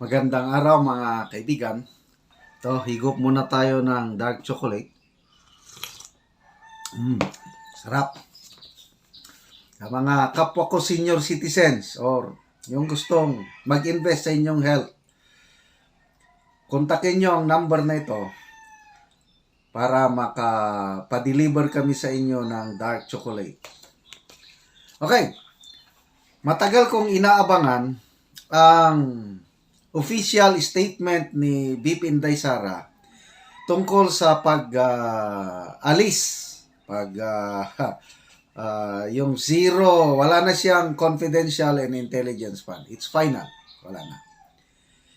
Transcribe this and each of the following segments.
Magandang araw mga kaibigan. To, higop muna tayo ng dark chocolate. Mm, sarap. Sa mga kapwa ko senior citizens or yung gustong mag-invest sa inyong health, kontakin nyo ang number na ito para makapadeliver kami sa inyo ng dark chocolate. Okay. Matagal kong inaabangan ang official statement ni Bip Inday Sara tungkol sa pag-alis, pag ah, ah, yung zero, wala na siyang confidential and intelligence fund. It's final. Wala na.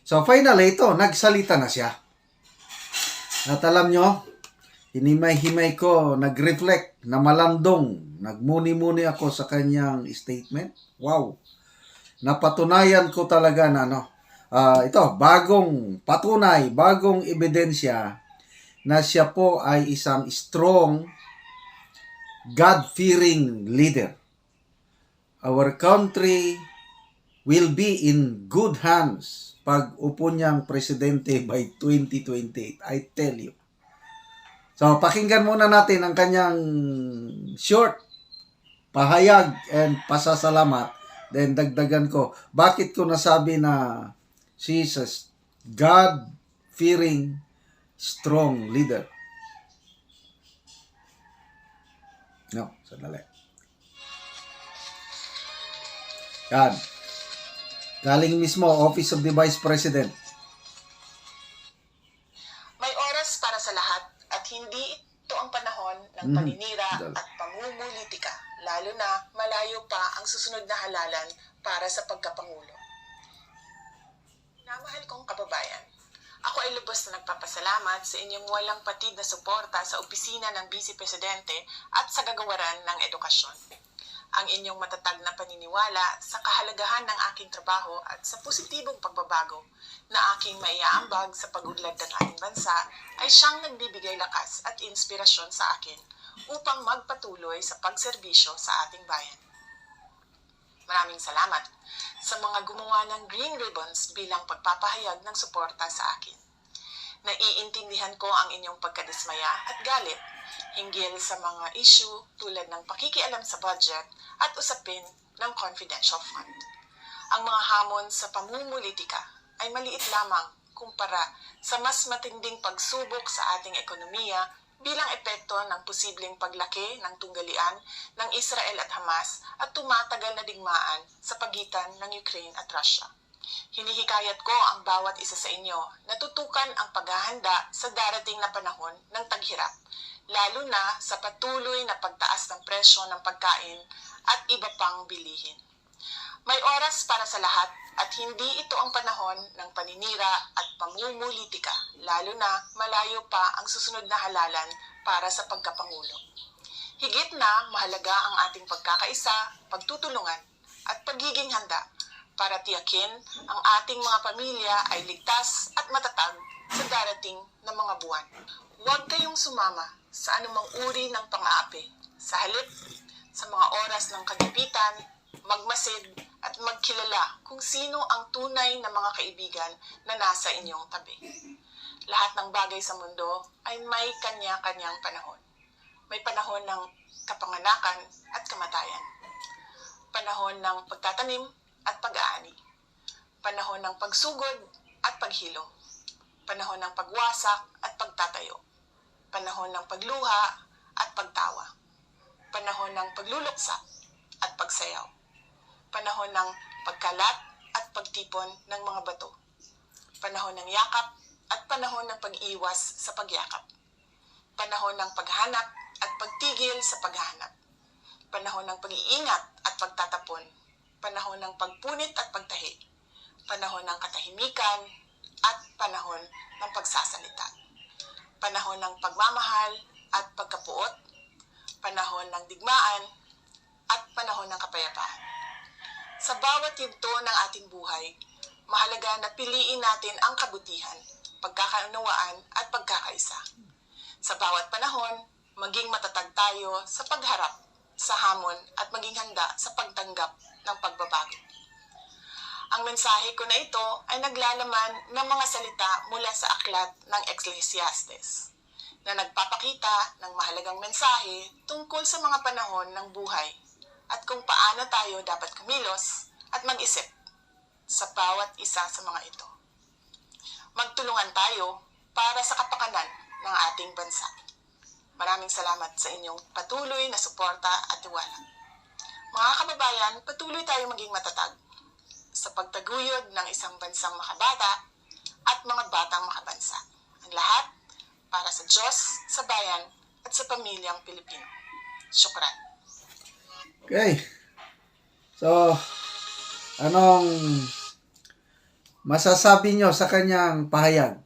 So finally, ito, nagsalita na siya. At alam nyo, hinimay-himay ko, nag-reflect, na malandong, nagmuni-muni ako sa kanyang statement. Wow! Napatunayan ko talaga na ano, ah, ito, bagong patunay, bagong ebidensya na siya po ay isang strong, God-fearing leader. Our country will be in good hands pag upo niyang presidente by 2028. I tell you. So, pakinggan muna natin ang kanyang short pahayag and pasasalamat. Then, dagdagan ko. Bakit ko nasabi na she is a God-fearing, strong leader? No, sandali. Yan. Galing mismo, Office of the Vice President. May oras para sa lahat at hindi ito ang panahon ng Mhm. paninira Dal- at pangumulitika, lalo na malayo pa ang susunod na halalan para sa pagkapangulo. Minamahal kong kababayan, ako ay lubos na nagpapasalamat sa inyong walang patid na suporta sa opisina ng Vice Presidente at sa gagawaran ng edukasyon. Ang inyong matatag na paniniwala sa kahalagahan ng aking trabaho at sa positibong pagbabago na aking maiaambag sa pag-udlad ng ating bansa ay siyang nagbibigay lakas at inspirasyon sa akin upang magpatuloy sa pagserbisyo sa ating bayan. Maraming salamat sa mga gumawa ng Green Ribbons bilang pagpapahayag ng suporta sa akin. Naiintindihan ko ang inyong pagkadismaya at galit hinggil sa mga issue tulad ng pakikialam sa budget at usapin ng confidential fund. Ang mga hamon sa pamumulitika ay maliit lamang kumpara sa mas matinding pagsubok sa ating ekonomiya bilang epekto ng posibleng paglaki ng tunggalian ng Israel at Hamas at tumatagal na digmaan sa pagitan ng Ukraine at Russia. Hinihikayat ko ang bawat isa sa inyo na tutukan ang paghahanda sa darating na panahon ng taghirap, lalo na sa patuloy na pagtaas ng presyo ng pagkain at iba pang bilihin. May oras para sa lahat at hindi ito ang panahon ng paninira at pamumulitika, lalo na malayo pa ang susunod na halalan para sa pagkapangulo. Higit na mahalaga ang ating pagkakaisa, pagtutulungan at pagiging handa para tiyakin ang ating mga pamilya ay ligtas at matatag sa darating na mga buwan. Huwag kayong sumama sa anumang uri ng pang-aapi. Sa halip, sa mga oras ng kagipitan, magmasid at magkilala kung sino ang tunay na mga kaibigan na nasa inyong tabi. Lahat ng bagay sa mundo ay may kanya-kanyang panahon. May panahon ng kapanganakan at kamatayan. Panahon ng pagtatanim at pag-aani. Panahon ng pagsugod at paghilom. Panahon ng pagwasak at pagtatayo. Panahon ng pagluha at pagtawa. Panahon ng pagluluksa at pagsayaw. Panahon ng pagkalat at pagtipon ng mga bato. Panahon ng yakap at panahon ng pag-iwas sa pagyakap. Panahon ng paghanap at pagtigil sa paghahanap. Panahon ng pag-iingat at pagtatapon. Panahon ng pagpunit at pagtahi. Panahon ng katahimikan at panahon ng pagsasalita. Panahon ng pagmamahal at pagkapuot. Panahon ng digmaan at panahon ng kapayapaan. Sa bawat yugto ng ating buhay, mahalaga na piliin natin ang kabutihan, pagkakaunawaan at pagkakaisa. Sa bawat panahon, maging matatag tayo sa pagharap sa hamon at maging handa sa pagtanggap ng pagbabago. Ang mensahe ko na ito ay naglalaman ng mga salita mula sa aklat ng Ecclesiastes na nagpapakita ng mahalagang mensahe tungkol sa mga panahon ng buhay at kung paano tayo dapat kumilos at mag-isip sa bawat isa sa mga ito. Magtulungan tayo para sa kapakanan ng ating bansa. Maraming salamat sa inyong patuloy na suporta at tiwala. Mga kababayan, patuloy tayo maging matatag sa pagtaguyod ng isang bansang makabata at mga batang makabansa. Ang lahat para sa Diyos, sa bayan, at sa pamilyang Pilipino. Syukran. Okay. So, anong masasabi nyo sa kanyang pahayag?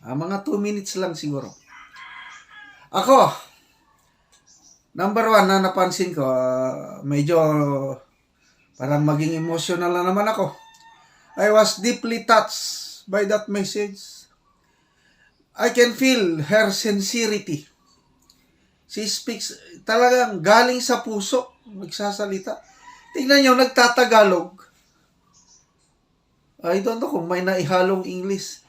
Ah, mga 2 minutes lang siguro. Ako, number one na napansin ko, ah, medyo parang maging emotional na naman ako. I was deeply touched by that message. I can feel her sincerity. She speaks talagang galing sa puso, magsasalita. Tingnan nyo, nagtatagalog. I don't know kung may naihalong English.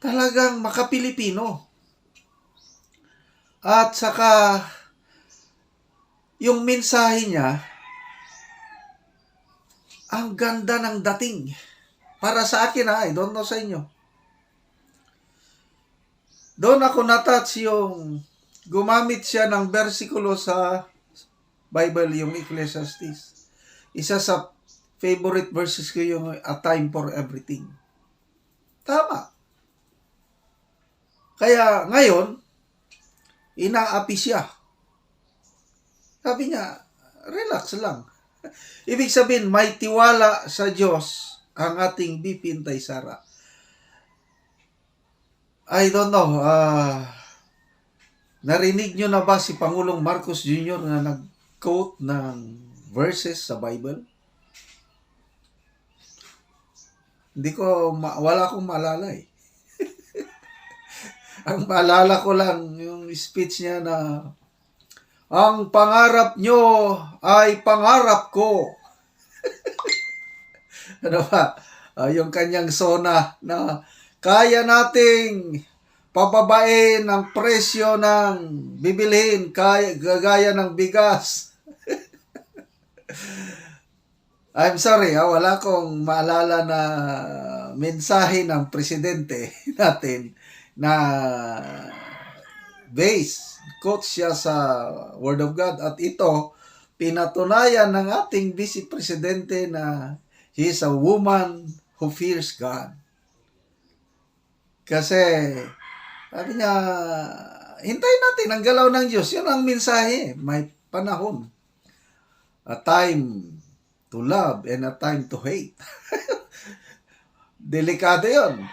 Talagang makapilipino. At saka, yung mensahe niya, ang ganda ng dating. Para sa akin ha, I don't know sa inyo. Doon ako natouch yung gumamit siya ng versikulo sa Bible, yung Ecclesiastes. Isa sa favorite verses ko yung A Time for Everything. Tama. Kaya ngayon, inaapi siya. Sabi niya, relax lang. Ibig sabihin, may tiwala sa Diyos ang ating Bipintay Sara. I don't know, ah... Narinig nyo na ba si Pangulong Marcos Jr. na nag-quote ng verses sa Bible? Hindi ko, ma- wala akong maalala eh. Ang maalala ko lang yung speech niya na ang pangarap nyo ay pangarap ko. ano ba? Ah, yung kanyang sona na kaya nating pababain ang presyo ng bibilhin kaya, gagaya ng bigas. I'm sorry, ha, wala akong maalala na mensahe ng presidente natin na base, quote siya sa Word of God. At ito, pinatunayan ng ating vice presidente na he a woman who fears God. Kasi, sabi niya, hintayin natin ang galaw ng Diyos. Yun ang mensahe. May panahon. A time to love and a time to hate. Delikado yun.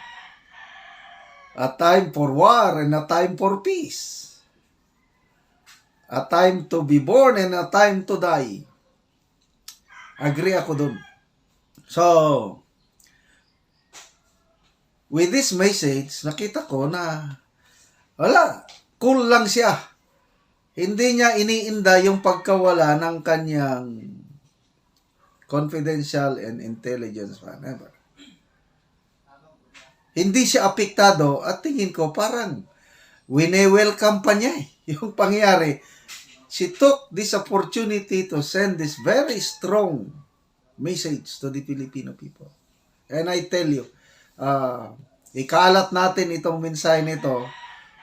A time for war and a time for peace. A time to be born and a time to die. Agree ako dun. So, with this message, nakita ko na wala, cool lang siya. Hindi niya iniinda yung pagkawala ng kanyang confidential and intelligence whatever. Hindi siya apektado at tingin ko parang wine-welcome pa niya eh. Yung pangyari, she took this opportunity to send this very strong message to the Filipino people. And I tell you, uh, ikalat natin itong mensahe nito.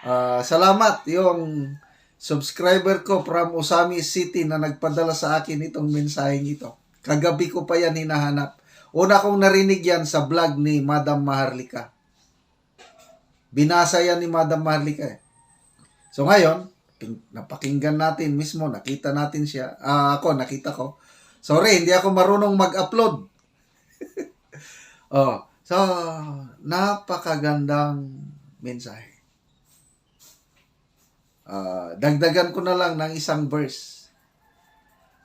Uh, salamat yung subscriber ko from Usami City na nagpadala sa akin itong mensahe ito. Kagabi ko pa yan hinahanap. Una kong narinig yan sa vlog ni Madam Maharlika. Binasa yan ni Madam Maharlika eh. So ngayon, napakinggan natin mismo, nakita natin siya. Ah, ako, nakita ko. Sorry, hindi ako marunong mag-upload. oh, so, napakagandang mensahe. Ah, dagdagan ko na lang ng isang verse.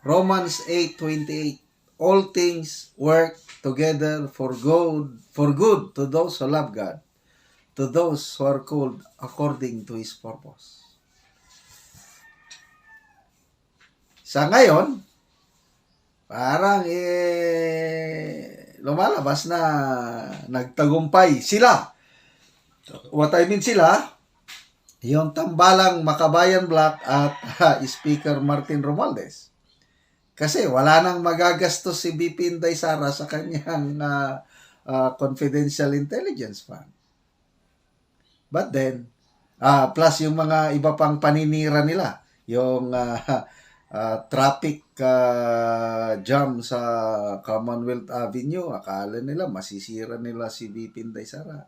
Romans 8:28 All things work together for good, for good to those who love God, to those who are called according to his purpose. Sa ngayon, parang eh lumalabas na nagtagumpay sila. What I mean sila, yung tambalang Makabayan Black at Speaker Martin Romualdez. Kasi wala nang magagastos si BP Inday Sara sa kanyang ah, ah, confidential intelligence fund. But then, ah, plus yung mga iba pang paninira nila, yung ah, ah, traffic ah, jam sa Commonwealth Avenue, akala nila masisira nila si BP Inday Sara.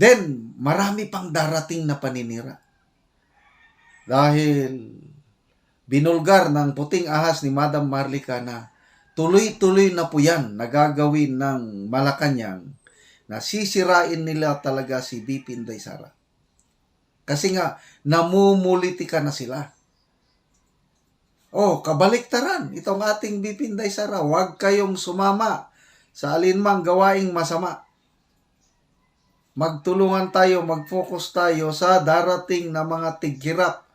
Then, marami pang darating na paninira. Dahil binulgar ng puting ahas ni Madam Marlica na tuloy-tuloy na po yan nagagawin ng Malacanang na sisirain nila talaga si BP Inday Sara. Kasi nga, namumulitika na sila. Oh, kabaliktaran. Itong ating BP Inday Sara, huwag kayong sumama sa alinmang gawaing masama magtulungan tayo, mag-focus tayo sa darating na mga tighirap.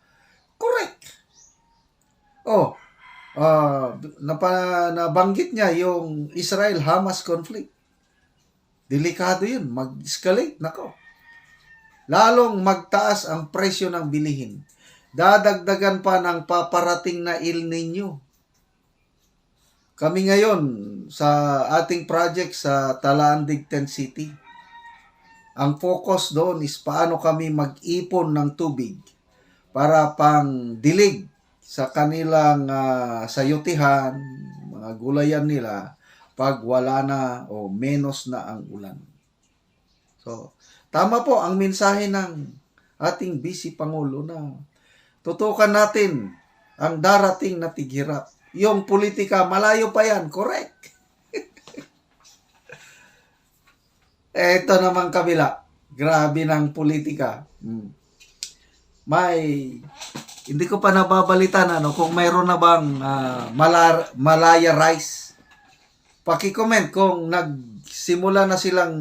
Correct. Oh, ah napa, nabanggit niya yung Israel-Hamas conflict. Delikado yun. Mag-escalate. Nako. Lalong magtaas ang presyo ng bilihin. Dadagdagan pa ng paparating na Il Nino. Kami ngayon sa ating project sa Talandig 10 City, ang focus doon is paano kami mag-ipon ng tubig para pang dilig sa kanilang ah, sayutihan, mga gulayan nila pag wala na o menos na ang ulan. So, tama po ang mensahe ng ating busy Pangulo na tutukan natin ang darating na tighirap. Yung politika, malayo pa yan, correct. Eto naman kabila. Grabe ng politika. Hmm. May hindi ko pa nababalitan ano kung mayroon na bang ah, Malar- Malaya rice. Paki-comment kung nagsimula na silang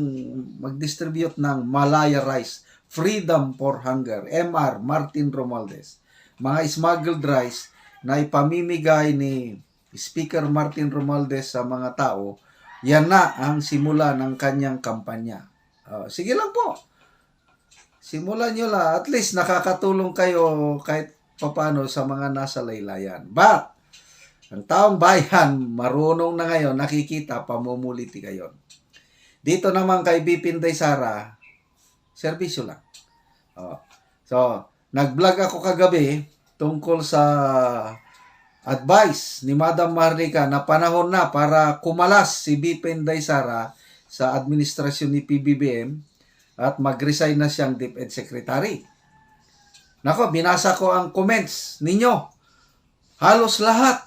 mag-distribute ng Malaya rice. Freedom for Hunger. MR Martin Romualdez. Mga smuggled rice na ipamimigay ni Speaker Martin Romualdez sa mga tao yan na ang simula ng kanyang kampanya. Ah, sige lang po. Simulan nyo lang. At least nakakatulong kayo kahit papano sa mga nasa laylayan. But, ang taong bayan, marunong na ngayon, nakikita, pamumuliti kayo. Dito naman kay Bipinday Sara, serbisyo lang. Oh. So, nag-vlog ako kagabi tungkol sa advice ni Madam Marlica na panahon na para kumalas si Bipinday Sara sa administrasyon ni PBBM at mag-resign na siyang DepEd Secretary. Nako, binasa ko ang comments ninyo. Halos lahat.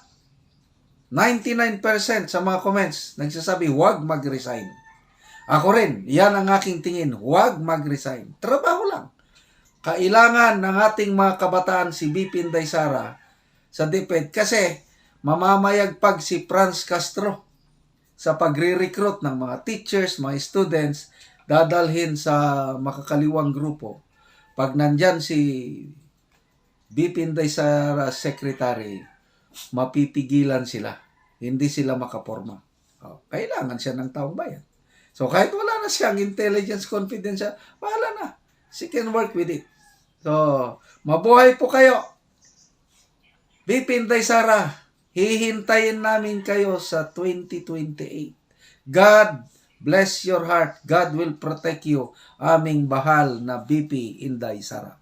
99% sa mga comments nagsasabi huwag mag-resign. Ako rin, yan ang aking tingin, huwag mag-resign. Trabaho lang. Kailangan ng ating mga kabataan si BP Inday Sara sa DepEd kasi mamamayagpag si Franz Castro sa pagre-recruit ng mga teachers, mga students, dadalhin sa makakaliwang grupo. Pag nandyan si BP Inday Sara Secretary, mapipigilan sila. Hindi sila makaporma. Oh, kailangan siya ng taong bayan. So kahit wala na siyang intelligence confidence, bahala na. She can work with it. So, mabuhay po kayo. BP Inday Sara, hihintayin namin kayo sa 2028. God bless your heart. God will protect you. Aming bahal na BP Inday Sara.